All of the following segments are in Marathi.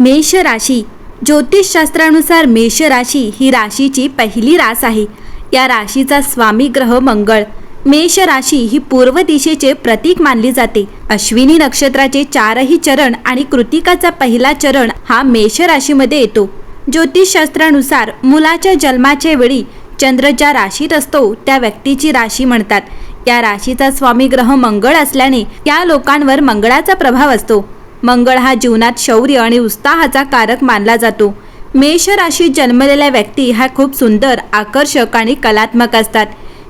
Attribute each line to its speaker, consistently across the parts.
Speaker 1: मेष राशी ज्योतिषशास्त्रानुसार मेष राशी ही राशीची पहिली रास आहे. या राशीचा स्वामी ग्रह मंगळ. मेष राशी ही पूर्व दिशेचे प्रतीक मानली जाते. अश्विनी नक्षत्राचे चारही चरण आणि कृतिकाचा पहिला चरण हा मेष राशीमध्ये येतो. ज्योतिषशास्त्रानुसार मुलाच्या जन्माच्या वेळी चंद्र ज्या राशीत असतो त्या व्यक्तीची राशी म्हणतात. या राशीचा स्वामी ग्रह मंगळ असल्याने या लोकांवर मंगळाचा प्रभाव असतो. मंगळ हा जीवनात शौर्य आणि उत्साहाचा कारक मानला जातो. मेष राशीत जन्मलेल्या व्यक्ती ह्या खूप सुंदर आकर्षक आणि कलात्मक असतात.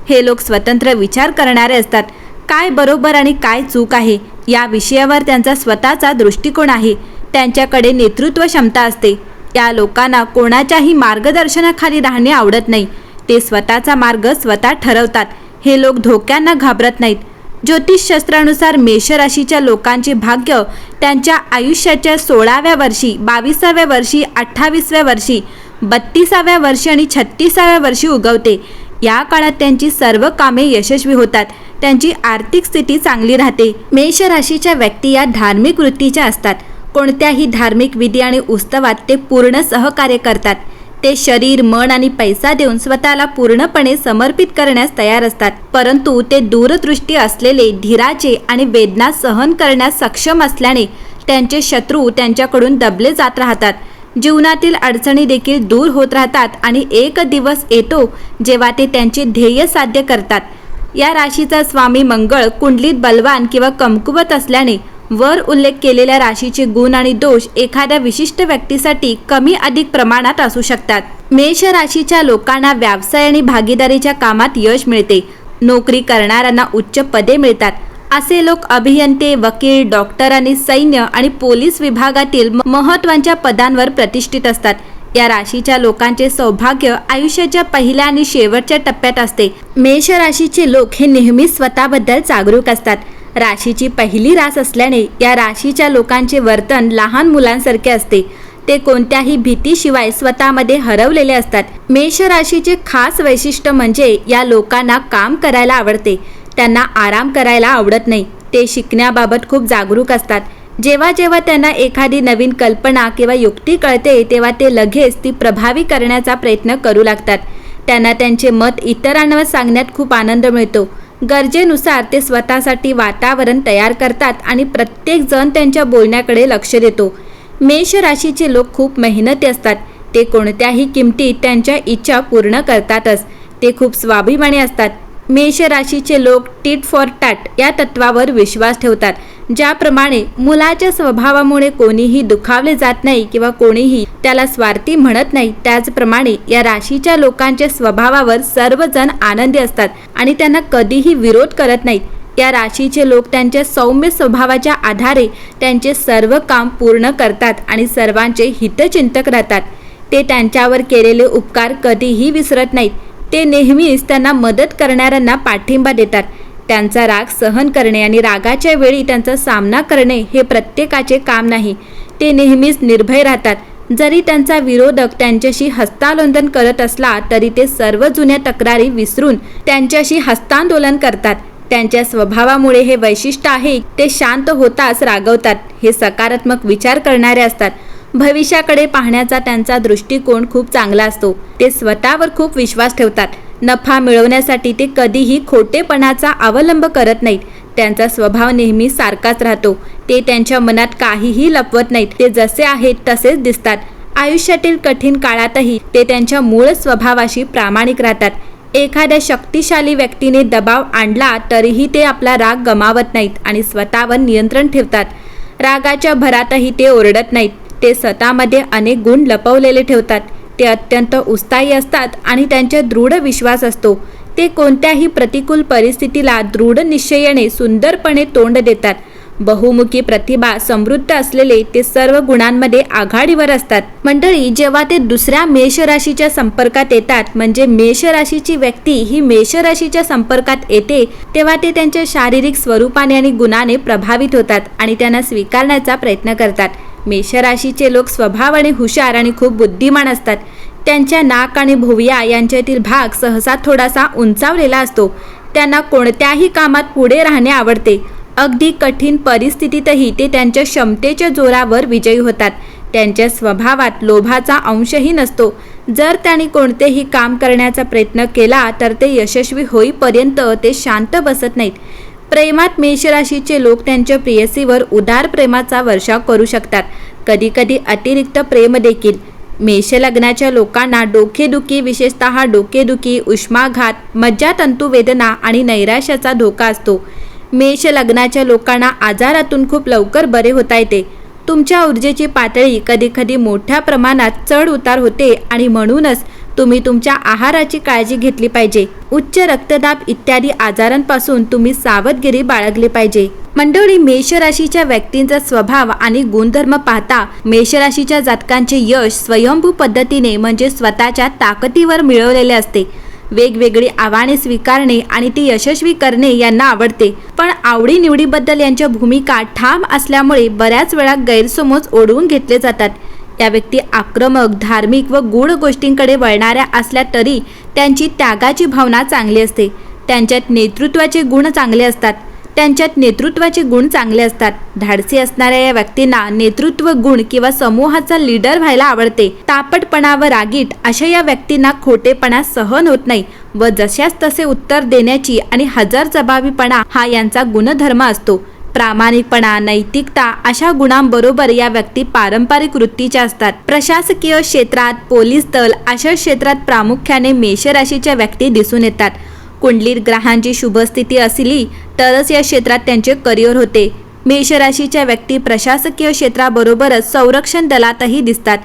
Speaker 1: हे लोक स्वतंत्र विचार करणारे असतात. काय बरोबर आणि काय चूक आहे? या विषयावर त्यांचा स्वतःचा दृष्टिकोन आहे. त्यांच्याकडे नेतृत्व क्षमता असते. या लोकांना कोणाच्याही मार्गदर्शनाखाली राहणे आवडत नाही. ते स्वतःचा मार्ग स्वतः ठरवतात. हे लोक धोक्यांना घाबरत नाहीत. ज्योतिषशास्त्रानुसार मेष राशीच्या लोकांचे भाग्य त्यांच्या आयुष्याच्या सोळाव्या वर्षी बावीसाव्या वर्षी अठ्ठावीसव्या वर्षी बत्तीसाव्या वर्षी आणि छत्तीसाव्या वर्षी उगवते. या काळात त्यांची सर्व कामे यशस्वी होतात. त्यांची आर्थिक स्थिती चांगली राहते. मेष राशीच्या व्यक्ती या धार्मिक वृत्तीच्या असतात. कोणत्याही धार्मिक विधी आणि उत्सवात ते पूर्ण सहकार्य करतात. ते शरीर मन आणि पैसा देऊन स्वतःला पूर्णपणे समर्पित करण्यास तयार असतात. परंतु ते दूरदृष्टी असलेले धीराचे आणि वेदना सहन करण्यास सक्षम असल्याने त्यांचे शत्रू त्यांच्याकडून दबले जात राहतात. जीवनातील अडचणी देखील दूर होत राहतात आणि एक दिवस येतो जेव्हा ते त्यांचे ध्येय साध्य करतात. या राशीचा स्वामी मंगळ कुंडलीत बलवान किंवा कमकुवत असल्याने वर उल्लेख केलेल्या राशीचे गुण आणि दोष एखाद्या विशिष्ट व्यक्तीसाठी कमी अधिक प्रमाणात असू शकतात. मेष राशीच्या लोकांना व्यवसाय आणि भागीदारीच्या कामात यश मिळते. नोकरी करणाऱ्यांना उच्च पदे मिळतात. असे लोक अभियंते वकील डॉक्टर आणि सैन्य आणि पोलीस विभागातील म- महत्त्वाच्या पदांवर प्रतिष्ठित असतात. या राशीच्या लोकांचे सौभाग्य आयुष्याच्या पहिल्या आणि शेवटच्या टप्प्यात असते. मेष राशीचे लोक हे नेहमीच स्वतःबद्दल जागरूक असतात. राशीची पहिली रास असल्याने या राशीच्या लोकांचे वर्तन लहान मुलांसारखे असते. ते कोणत्याही भीतीशिवाय स्वतःमध्ये हरवलेले असतात. मेष राशीचे खास वैशिष्ट्य म्हणजे या लोकांना काम करायला आवडते. त्यांना आराम करायला आवडत नाही. ते शिकण्याबाबत खूप जागरूक असतात. जेव्हा जेव्हा त्यांना एखादी नवीन कल्पना किंवा युक्ती कळते तेव्हा ते लगेच ती प्रभावी करण्याचा प्रयत्न करू लागतात. त्यांना त्यांचे मत इतरांवर सांगण्यात खूप आनंद मिळतो. गरजेनुसार ते स्वतःसाठी वातावरण तयार करतात आणि प्रत्येक जण त्यांच्या बोलण्याकडे लक्ष देतो. मेष राशीचे लोक खूप मेहनती असतात. ते कोणत्याही किमतीत त्यांच्या इच्छा पूर्ण करतातच. ते खूप स्वाभिमानी असतात. मेष राशीचे लोक टीट फॉर टॅट या तत्वावर विश्वास ठेवतात ज्याप्रमाणे मुलाच्या स्वभावामुळे कोणीही दुखावले जात नाही किंवा कोणीही त्याला स्वार्थी म्हणत नाही त्याचप्रमाणे या राशीच्या लोकांच्या स्वभावावर सर्वजण आनंदी असतात आणि त्यांना कधीही विरोध करत नाहीत. या राशीचे लोक त्यांच्या सौम्य स्वभावाच्या आधारे त्यांचे सर्व काम पूर्ण करतात आणि सर्वांचे हितचिंतक राहतात. ते त्यांच्यावर केलेले उपकार कधीही विसरत नाहीत. ते नेहमीच त्यांना मदत करणाऱ्यांना पाठिंबा देतात. त्यांचा राग सहन करणे आणि रागाच्या वेळी त्यांचा सामना करणे हे प्रत्येकाचे काम नाही. ते नेहमीच निर्भय राहतात. जरी त्यांचा विरोधक त्यांच्याशी हस्तांदोलन करत असला तरी ते सर्व जुन्या तक्रारी विसरून त्यांच्याशी हस्तांदोलन करतात. त्यांच्या स्वभावामुळे हे वैशिष्ट्य आहे ते शांत होताच रागवतात. हे सकारात्मक विचार करणारे असतात. भविष्याकडे पाहण्याचा त्यांचा दृष्टिकोन खूप चांगला असतो. ते स्वतःवर खूप विश्वास ठेवतात. नफा मिळवण्यासाठी ते कधीही खोटेपणाचा अवलंब करत नाहीत. त्यांचा स्वभाव नेहमी सारखाच राहतो. ते त्यांच्या मनात काहीही लपवत नाहीत. ते जसे आहेत तसेच दिसतात. आयुष्यातील कठीण काळातही ते त्यांच्या मूळ स्वभावाशी प्रामाणिक राहतात. एखाद्या शक्तिशाली व्यक्तीने दबाव आणला तरीही ते आपला राग गमावत नाहीत आणि स्वतःवर नियंत्रण ठेवतात. रागाच्या भरातही ते ओरडत नाहीत. ते स्वतःमध्ये अनेक गुण लपवलेले ठेवतात. ते अत्यंत उत्साही असतात आणि त्यांच्या दृढ विश्वास असतो. ते कोणत्याही प्रतिकूल परिस्थितीला दृढ निश्चयाने सुंदरपणे तोंड देतात. बहुमुखी प्रतिभा समृद्ध असलेले ते सर्व गुणांमध्ये आघाडीवर असतात. मंडळी जेव्हा ते दुसऱ्या मेष राशीच्या संपर्कात येतात म्हणजे मेष राशीची व्यक्ती ही मेष राशीच्या संपर्कात येते तेव्हा ते त्यांच्या शारीरिक स्वरूपाने आणि गुणाने प्रभावित होतात आणि त्यांना स्वीकारण्याचा प्रयत्न करतात. मेषराशीचे लोक स्वभावाने हुशार आणि खूप बुद्धिमान असतात. त्यांच्या नाक आणि भुवया यांच्यातील भाग सहसा थोडासा उंचावलेला असतो. त्यांना कोणत्याही कामात पुढे राहणे आवडते. अगदी कठीण परिस्थितीतही ते त्यांच्या क्षमतेच्या जोरावर विजयी होतात. त्यांच्या स्वभावात लोभाचा अंशही नसतो. जर त्यांनी कोणतेही काम करण्याचा प्रयत्न केला तर ते यशस्वी होईपर्यंत ते शांत बसत नाहीत. प्रेमात मेष राशीचे लोक त्यांच्या प्रेयसीवर उदार प्रेमाचा वर्षाव करू शकतात. कधीकधी अतिरिक्त प्रेम देखील. मेष लग्नाच्या लोकांना डोकेदुखी विशेषतः डोकेदुखी उष्माघात मज्जातंतू वेदना आणि नैराश्याचा धोका असतो. मेष लग्नाच्या लोकांना आजारातून खूप लवकर बरे होता येते. तुमच्या ऊर्जेची पातळी कधीकधी मोठ्या प्रमाणात चढ उतार होते आणि म्हणूनच तुम्ही तुमच्या आहाराची काळजी घेतली पाहिजे. उच्च रक्तदाब इत्यादी आजारांपासून तुम्ही सावधगिरी बाळगली पाहिजे. मंडळी मेष राशीच्या व्यक्तींचा स्वभाव आणि गुणधर्म पाहता मेष राशीच्या जातकांचे यश स्वयंभू पद्धतीने म्हणजे स्वतःच्या ताकदीवर मिळवलेले असते. वेगवेगळी आव्हाने स्वीकारणे आणि ती यशस्वी करणे यांना आवडते. पण आवडीनिवडीबद्दल यांच्या भूमिका ठाम असल्यामुळे बऱ्याच वेळा गैरसमज ओढवून घेतले जातात. त्या व्यक्ती आक्रमक धार्मिक व गूढ गोष्टींकडे वळणाऱ्या असल्या तरी त्यांची त्यागाची भावना चांगली असते. त्यांच्यात नेतृत्वाचे गुण चांगले असतात. त्यांच्यात नेतृत्वाचे गुण चांगले असतात. धाडसी असणाऱ्या या व्यक्तींना नेतृत्व गुण किंवा समूहाचा लीडर व्हायला आवडते. तापटपणा व रागीट अशा या व्यक्तींना खोटेपणा सहन होत नाही व जशास तसे उत्तर देण्याची आणि हजर जबाबीपणा हा यांचा गुणधर्म असतो. प्रामाणिकपणा नैतिकता अशा गुणांबरोबर या व्यक्ती पारंपरिक वृत्तीच्या असतात. प्रशासकीय क्षेत्रात पोलीस दल अशा क्षेत्रात प्रामुख्याने मेषराशीच्या व्यक्ती दिसून येतात. कुंडलीत ग्रहांची शुभस्थिती असली तरच या क्षेत्रात त्यांचे करिअर होते. मेषराशीच्या व्यक्ती प्रशासकीय क्षेत्राबरोबरच संरक्षण दलातही दिसतात.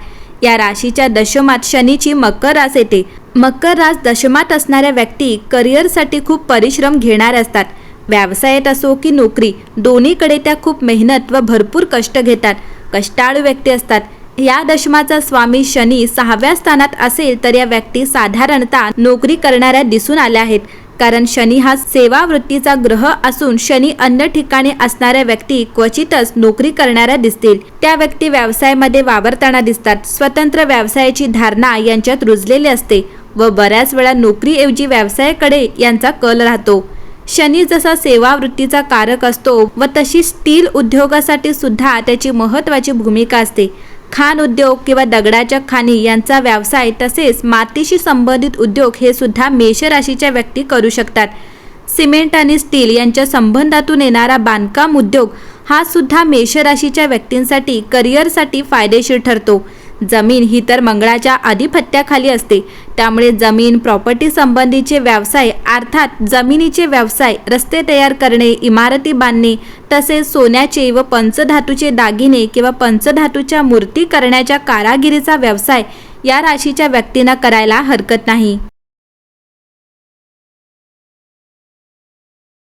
Speaker 1: या राशीच्या दशमात शनीची मकर रास येते. मकर रास दशमात असणाऱ्या व्यक्ती करिअरसाठी खूप परिश्रम घेणाऱ्या असतात. व्यवसायात असो की नोकरी दोन्हीकडे त्या खूप मेहनत व भरपूर कष्ट घेतात कष्टाळू व्यक्ती असतात. या दशमाचा स्वामी शनी सहाव्या स्थानात असेल तर या व्यक्ती साधारणतः नोकरी करणाऱ्या दिसून आल्या आहेत. कारण शनी हा सेवावृत्तीचा ग्रह असून शनी अन्य ठिकाणी असणाऱ्या व्यक्ती क्वचितच नोकरी करणाऱ्या दिसतील. त्या व्यक्ती व्यवसायामध्ये वावरताना दिसतात. स्वतंत्र व्यवसायाची धारणा यांच्यात रुजलेली असते व बऱ्याच वेळा नोकरीऐवजी व्यवसायाकडे यांचा कल राहतो. शनी जसा सेवावृत्तीचा कारक असतो व तशी स्टील उद्योगासाठी सुद्धा त्याची महत्त्वाची भूमिका असते. खाण उद्योग किंवा दगडाच्या खाणी यांचा व्यवसाय तसेच मातीशी संबंधित उद्योग हे सुद्धा मेषराशीच्या व्यक्ती करू शकतात. सिमेंट आणि स्टील यांच्या संबंधातून येणारा बांधकाम उद्योग हा सुद्धा मेषराशीच्या व्यक्तींसाठी करिअरसाठी फायदेशीर ठरतो. जमीन ही तर मंगळाच्या आधिपत्याखाली असते. त्यामुळे जमीन प्रॉपर्टी संबंधीचे व्यवसाय अर्थात जमिनीचे व्यवसाय रस्ते तयार करणे इमारती बांधणे तसेच सोन्याचे व पंचधातूचे दागिने किंवा पंचधातूच्या मूर्ती करण्याच्या कारागिरीचा व्यवसाय या राशीच्या व्यक्तींना करायला हरकत नाही.